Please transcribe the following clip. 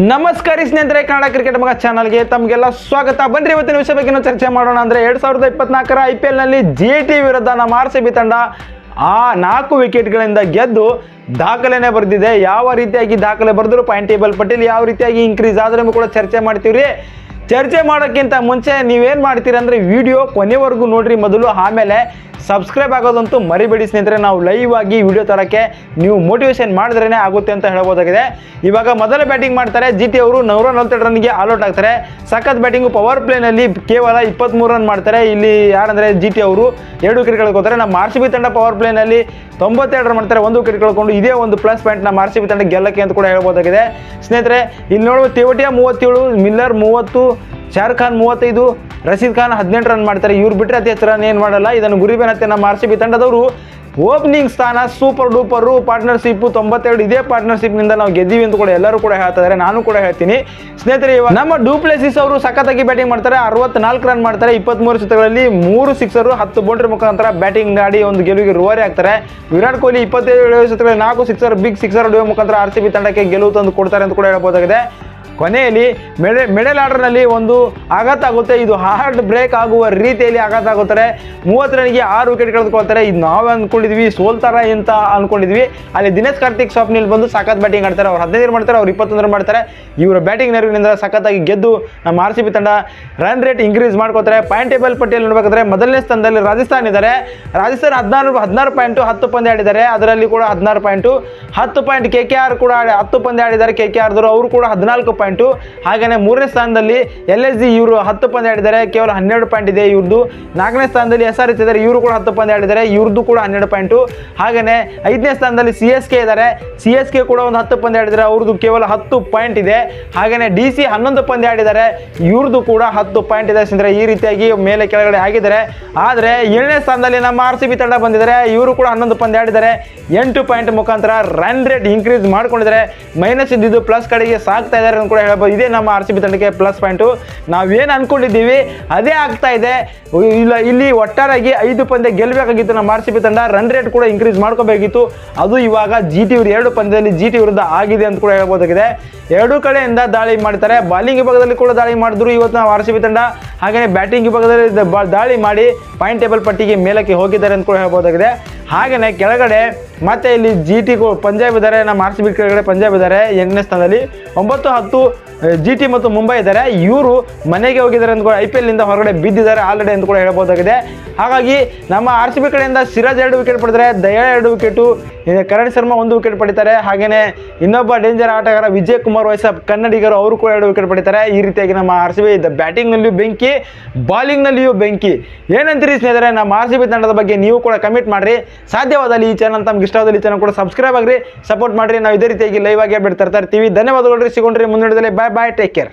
ನಮಸ್ಕಾರ ಸ್ನೇಹಿತರೆ, ಕನ್ನಡ ಕ್ರಿಕೆಟ್ ಮಗ ಚಾನಲ್ಗೆ ತಮಗೆಲ್ಲ ಸ್ವಾಗತ. ಬನ್ರಿ, ಇವತ್ತಿನ ವಿಷಯ ಬಗ್ಗೆ ಚರ್ಚೆ ಮಾಡೋಣ ಅಂದ್ರೆ ಎರಡ್ ಸಾವಿರದ ಇಪ್ಪತ್ನಾಲ್ಕರ ಐ ಪಿ ಎಲ್ನಲ್ಲಿ ಜಿ ಟಿ ವಿರುದ್ಧ ನಮ್ಮ ಆರ್ ಸಿ ಬಿ ತಂಡ ಆ ನಾಲ್ಕು ವಿಕೆಟ್ಗಳಿಂದ ಗೆದ್ದು ದಾಖಲೆನೇ ಬರೆದಿದೆ. ಯಾವ ರೀತಿಯಾಗಿ ದಾಖಲೆ ಬರೆದ್ರು ಪಾಯಿಂಟ್ ಟೇಬಲ್ ಪಟ್ಟಿಯಲ್ಲಿ ಯಾವ ರೀತಿಯಾಗಿ ಇನ್ಕ್ರೀಸ್ ಆದ್ರೂ ಕೂಡ ಚರ್ಚೆ ಮಾಡ್ತೀವ್ರಿ. ಚರ್ಚೆ ಮಾಡೋಕ್ಕಿಂತ ಮುಂಚೆ ನೀವೇನು ಮಾಡ್ತೀರಂದರೆ ವಿಡಿಯೋ ಕೊನೆವರೆಗೂ ನೋಡ್ರಿ ಮೊದಲು, ಆಮೇಲೆ ಸಬ್ಸ್ಕ್ರೈಬ್ ಆಗೋದಂತೂ ಮರಿಬೇಡಿ ಸ್ನೇಹಿತರೆ. ನಾವು ಲೈವ್ ಆಗಿ ವಿಡಿಯೋ ತರೋಕ್ಕೆ ನೀವು ಮೋಟಿವೇಶನ್ ಮಾಡಿದ್ರೇ ಆಗುತ್ತೆ ಅಂತ ಹೇಳ್ಬೋದಾಗಿದೆ. ಇವಾಗ ಮೊದಲ ಬ್ಯಾಟಿಂಗ್ ಮಾಡ್ತಾರೆ ಜಿ ಟಿ ಅವರು ನೂರ ನಲ್ವತ್ತೆರಡು ರನ್ಗೆ ಆಲ್ಔಟ್ ಆಗ್ತಾರೆ. ಸಖತ್ ಬ್ಯಾಟಿಂಗು ಪವರ್ ಪ್ಲೇನಲ್ಲಿ ಕೇವಲ ಇಪ್ಪತ್ತ್ಮೂರು ರನ್ ಮಾಡ್ತಾರೆ. ಇಲ್ಲಿ ಯಾರಂದರೆ ಜಿ ಟಿ ಅವರು, ಎರಡು ವಿಕೆಟ್ ಕಳ್ಕೊತಾರೆ ನಮ್ಮ ಆರ್ ಸಿ ಬಿ ತಂಡ ಪವರ್ ಪ್ಲೇನಲ್ಲಿ ತೊಂಬತ್ತೆರಡು ರನ್ ಮಾಡ್ತಾರೆ. ಒಂದು ವಿಕೆಟ್ ಕಳ್ಕೊಂಡು ಇದೇ ಒಂದು ಪ್ಲಸ್ ಪಾಯಿಂಟ್ ನಮ್ಮ ಆರ್ ಸಿ ಬಿ ತಂಡ ಗೆಲ್ಲಕ್ಕೆ ಅಂತ ಕೂಡ ಹೇಳ್ಬೋದಾಗಿದೆ. ಸ್ನೇಹಿತರೆ, ಇಲ್ಲಿ ನೋಡುವ ತೇವಟಿಯ ಮೂವತ್ತೇಳು ಮಿಲ್ಲರ್ ಮೂವತ್ತು ಶಾರುಖ್ ಖಾನ್ ಮೂವತ್ತೈದು, ರಶೀದ್ ಖಾನ್ ಹದಿನೆಂಟು ರನ್ ಮಾಡ್ತಾರೆ. ಇವ್ರು ಬಿಟ್ಟರೆ ಅತಿ ಹೆಚ್ಚು ಏನು ಮಾಡಲ್ಲ. ಇದನ್ನು ಗುರಿಬೇನತ್ತೆ ನಮ್ಮ ಆರ್ ಸಿ ಬಿ ತಂಡದವರು ಓಪನಿಂಗ್ ಸ್ಥಾನ ಸೂಪರ್ ಡೂಪರು ಪಾರ್ಟ್ನರ್ಶಿಪ್ಪು ತೊಂಬತ್ತೆರಡು. ಇದೇ ಪಾರ್ಟ್ನರ್ಶಿಪ್ನಿಂದ ನಾವು ಗೆದ್ದೀವಿ ಅಂತ ಕೂಡ ಎಲ್ಲರೂ ಕೂಡ ಹೇಳ್ತಾ ಇದ್ದಾರೆ ನಾನು ಕೂಡ ಹೇಳ್ತೀನಿ. ಸ್ನೇಹಿತರೆ, ಇವಾಗ ನಮ್ಮ ಡೂಪ್ಲೆಸಿಸ್ ಅವರು ಸಖತ್ತಾಗಿ ಬ್ಯಾಟಿಂಗ್ ಮಾಡ್ತಾರೆ. ಅರವತ್ನಾಲ್ಕು ರನ್ ಮಾಡ್ತಾರೆ. ಇಪ್ಪತ್ತ್ಮೂರು ಚಿತ್ರಗಳಲ್ಲಿ ಮೂರು ಸಿಕ್ಸರು ಹತ್ತು ಬೌಂಡ್ರಿ ಮುಖಾಂತರ ಬ್ಯಾಟಿಂಗ್ ಆಡಿ ಒಂದು ಗೆಲುವಿಗೆ ರೂವಾರಿ ಆಗ್ತಾರೆ. ವಿರಾಟ್ ಕೊಹ್ಲಿ ಇಪ್ಪತ್ತೇಳು ಚಿತ್ರಗಳಲ್ಲಿ ನಾಲ್ಕು ಸಿಕ್ಸರ್ ಬಿಗ್ ಸಿಕ್ಸರ್ ಡೋ ಮುಖಾಂತರ ಆರ್ ಸಿ ಬಿ ತಂಡಕ್ಕೆ ಗೆಲುವು ತಂದು ಕೊಡ್ತಾರೆ ಅಂತ ಕೂಡ ಹೇಳ್ಬೋದಾಗಿದೆ. ಕೊನೆಯಲ್ಲಿ ಮೆಡೆ ಮಿಡಲ್ ಆರ್ಡರ್ನಲ್ಲಿ ಒಂದು ಆಘಾತ ಆಗುತ್ತೆ. ಇದು ಹಾರ್ಡ್ ಬ್ರೇಕ್ ಆಗುವ ರೀತಿಯಲ್ಲಿ ಆಘಾತ ಆಗುತ್ತಾರೆ. ಮೂವತ್ತು ರನ್ಗೆ ಆರು ವಿಕೆಟ್ ಕಳೆದುಕೊಳ್ತಾರೆ. ಇದು ನಾವು ಅಂದ್ಕೊಂಡಿದ್ವಿ ಸೋಲ್ತಾರ ಅಂತ ಅಂದ್ಕೊಂಡಿದ್ವಿ ಅಲ್ಲಿ ದಿನೇಶ್ ಕಾರ್ತಿಕ್ ಸ್ವಪ್ನಲ್ಲಿ ಬಂದು ಸಖತ್ ಬ್ಯಾಟಿಂಗ್ ಆಡ್ತಾರೆ. ಅವ್ರು ಹದಿನೈದು ಮಾಡ್ತಾರೆ, ಅವ್ರು ಇಪ್ಪತ್ತೊಂದು ಮಾಡ್ತಾರೆ. ಇವರ ಬ್ಯಾಟಿಂಗ್ ನೆರವಿನಿಂದ ಸಖತ್ತಾಗಿ ಗೆದ್ದು ನಮ್ಮ ಆರ್ ಸಿ ಬಿ ತಂಡ ರನ್ ರೇಟ್ ಇನ್ಕ್ರೀಸ್ ಮಾಡ್ಕೋತಾರೆ ಪಾಯಿಂಟ್ ಟೇಬಲ್ ಪಟ್ಟಿಯಲ್ಲಿ ನೋಡಬೇಕಾದ್ರೆ ಮೊದಲನೇ ಸ್ಥಾನದಲ್ಲಿ ರಾಜಸ್ಥಾನ್ ಇದ್ದಾರೆ. ರಾಜಸ್ಥಾನ್ ಹದಿನಾರು ಹದಿನಾರು ಪಾಯಿಂಟು ಹತ್ತು ಪಂದ್ಯ ಆಡಿದ್ದಾರೆ. ಅದರಲ್ಲಿ ಕೂಡ ಹದಿನಾರು ಪಾಯಿಂಟು ಹತ್ತು ಪಾಯಿಂಟ್ ಕೆ ಕೆ ಆರ್ ಕೂಡ ಹತ್ತು ಪಂದ್ಯ ಆಡಿದ್ದಾರೆ. ಕೆ ಕೆ ಆರ್ದವರು ಅವರು ಕೂಡ ಹದಿನಾಲ್ಕು ಪಾಯಿಂಟು ಹಾಗೆಯೇ ಮೂರನೇ ಸ್ಥಾನದಲ್ಲಿ ಎಲ್ ಎಸ್ ಜಿ ಇವರು ಹತ್ತು ಪಂದ್ಯ ಆಡಿದ್ದಾರೆ, ಕೇವಲ ಹನ್ನೆರಡು ಪಾಯಿಂಟ್ ಇದೆ ಇವ್ರದ್ದು ನಾಲ್ಕನೇ ಸ್ಥಾನದಲ್ಲಿ ಎಸ್ ಆರ್ ಇದ್ದಾರೆ, ಇವರು ಕೂಡ ಹತ್ತು ಪಂದ್ಯ ಆಡಿದ್ದಾರೆ ಇವ್ರದ್ದು ಕೂಡ ಹನ್ನೆರಡು ಪಾಯಿಂಟು. ಹಾಗೆಯೇ ಐದನೇ ಸ್ಥಾನದಲ್ಲಿ ಸಿ ಎಸ್ ಕೆ ಇದ್ದಾರೆ ಸಿ ಎಸ್ ಕೆ ಕೂಡ ಒಂದು ಹತ್ತು ಪಂದ್ಯ ಆಡಿದ್ದಾರೆ ಅವ್ರದ್ದು ಕೇವಲ ಹತ್ತು ಪಾಯಿಂಟ್ ಇದೆ. ಹಾಗೆಯೇ ಡಿ ಸಿ ಹನ್ನೊಂದು ಪಂದ್ಯ ಆಡಿದ್ದಾರೆ ಇವ್ರದ್ದು ಕೂಡ ಹತ್ತು ಪಾಯಿಂಟ್ ಇದೆ ಸ್ನೇಹಿತರೆ, ಈ ರೀತಿಯಾಗಿ ಮೇಲೆ ಕೆಳಗಡೆ ಆಗಿದ್ದಾರೆ. ಆದರೆ ಏಳನೇ ಸ್ಥಾನದಲ್ಲಿ ನಮ್ಮ ಆರ್ ಸಿ ಬಿ ತಂಡ ಬಂದಿದ್ದಾರೆ, ಇವರು ಕೂಡ ಹನ್ನೊಂದು ಪಂದ್ಯ ಆಡಿದ್ದಾರೆ. ಎಂಟು ಪಾಯಿಂಟ್ ಮುಖಾಂತರ ರನ್ ರೇಟ್ ಇನ್ಕ್ರೀಸ್ ಮಾಡ್ಕೊಂಡಿದ್ದಾರೆ. ಮೈನಸ್ ಇದ್ದಿದ್ದು ಪ್ಲಸ್ ಕಡೆಗೆ ಸಾಕ್ತಾ ಇದ್ದಾರೆ ಕೂಡ ಹೇಳ್ಬೋದು ಇದೇ ನಮ್ಮ ಆರ್ ಸಿ ಬಿ ತಂಡಕ್ಕೆ ಪ್ಲಸ್ ಪಾಯಿಂಟು ನಾವೇನು ಅಂದ್ಕೊಂಡಿದ್ದೀವಿ ಅದೇ ಆಗ್ತಾ ಇದೆ. ಇಲ್ಲ, ಇಲ್ಲಿ ಒಟ್ಟಾರಾಗಿ ಐದು ಪಂದ್ಯ ಗೆಲ್ಲಬೇಕಾಗಿತ್ತು ನಮ್ಮ ಆರ್ ಸಿ ಬಿ ತಂಡ. ರನ್ ರೇಟ್ ಕೂಡ ಇನ್ಕ್ರೀಸ್ ಮಾಡ್ಕೋಬೇಕಿತ್ತು. ಅದು ಇವಾಗ ಜಿ ಟಿ ಎರಡು ಪಂದ್ಯದಲ್ಲಿ ಜಿ ಟಿ ವಿರುದ್ಧ ಆಗಿದೆ ಅಂತ ಕೂಡ ಹೇಳ್ಬೋದಾಗಿದೆ. ಎರಡೂ ಕಡೆಯಿಂದ ದಾಳಿ ಮಾಡ್ತಾರೆ ಬಾಲಿಂಗ್ ವಿಭಾಗದಲ್ಲಿ ಕೂಡ ದಾಳಿ ಮಾಡಿದ್ರು ಇವತ್ತು ನಾವು ಆರ್ ಸಿ ಬಿ ತಂಡ. ಹಾಗೆಯೇ ಬ್ಯಾಟಿಂಗ್ ವಿಭಾಗದಲ್ಲಿ ದಾಳಿ ಮಾಡಿ ಪಾಯಿಂಟ್ ಟೇಬಲ್ ಪಟ್ಟಿಗೆ ಮೇಲಕ್ಕೆ ಹೋಗಿದ್ದಾರೆ ಅಂತ ಕೂಡ ಹೇಳ್ಬೋದಾಗಿದೆ. ಹಾಗೆಯೇ ಕೆಳಗಡೆ ಮತ್ತೆ ಇಲ್ಲಿ ಜಿ ಟಿ ಪಂಜಾಬ್ ಇದ್ದಾರೆ, ನಮ್ಮ ಆರ್ ಸಿ ಬಿ ಕೆಳಗಡೆ ಪಂಜಾಬ್ ಇದ್ದಾರೆ. ಎಂಟನೇ ಸ್ಥಾನದಲ್ಲಿ ಒಂಬತ್ತು ಹತ್ತು ಜಿ ಟಿ ಮತ್ತು ಮುಂಬೈ ಇದ್ದಾರೆ. ಇವರು ಮನೆಗೆ ಹೋಗಿದ್ದಾರೆ ಅಂತ ಕೂಡ ಐ ಪಿ ಎಲ್ನಿಂದ ಹೊರಗಡೆ ಬಿದ್ದಿದ್ದಾರೆ ಆಲ್ರೆಡಿ ಅಂತ ಕೂಡ ಹೇಳಬಹುದಾಗಿದೆ ಹಾಗಾಗಿ ನಮ್ಮ ಆರ್ ಸಿ ಬಿ ಕಡೆಯಿಂದ ಸಿರಾಜ್ ಎರಡು ವಿಕೆಟ್ ಪಡೆದರೆ ದಯಾ ಎರಡು ವಿಕೆಟು ಕರಣ್ ಶರ್ಮಾ ಒಂದು ವಿಕೆಟ್ ಪಡಿತಾರೆ. ಹಾಗೆಯೇ ಇನ್ನೊಬ್ಬ ಡೇಂಜರ್ ಆಟಗಾರ ವಿಜಯ್ ಕುಮಾರ್ ವಯಸ್ಸ ಕನ್ನಡಿಗರು ಅವರು ಕೂಡ ಎರಡು ವಿಕೆಟ್ ಪಡಿತಾರೆ. ಈ ರೀತಿಯಾಗಿ ನಮ್ಮ ಆರ್ ಸಿ ಬಿ ಬ್ಯಾಟಿಂಗ್ನಲ್ಲಿಯೂ ಬೆಂಕಿ ಬಾಲಿಂಗ್ನಲ್ಲಿಯೂ ಬೆಂಕಿ. ಏನಂತೀರಿ ಸ್ನೇಹಿತರೆ, ನಮ್ಮ ಆರ್ ಸಿ ಬಿ ತಂಡದ ಬಗ್ಗೆ ನೀವು ಕೂಡ ಕಮೆಂಟ್ ಮಾಡಿರಿ. ಸಾಧ್ಯವಾದಲ್ಲಿ ಈ ಚಾನಲ್ ತಮ್ಗೆ ಇಷ್ಟವಾದಲ್ಲಿ ಈ ಚಾನಲ್ ಕೂಡ ಸಬ್ಸ್ಕ್ರೈಬ್ ಆಗ್ರಿ. ಸಪೋರ್ಟ್ ಮಾಡಿರಿ. ನಾವು ಇದೇ ರೀತಿಯಾಗಿ ಲೈವ್ ಆಗಿ ತರ್ತಾ ಇರ್ತೀವಿ ಧನ್ಯವಾದಗಳು ಸಿಗೊಂಡ್ರಿ ಮುಂದಿನ ಬಾಯ್ ಬಾಯ್ ಟೇಕ್ ಕೇರ್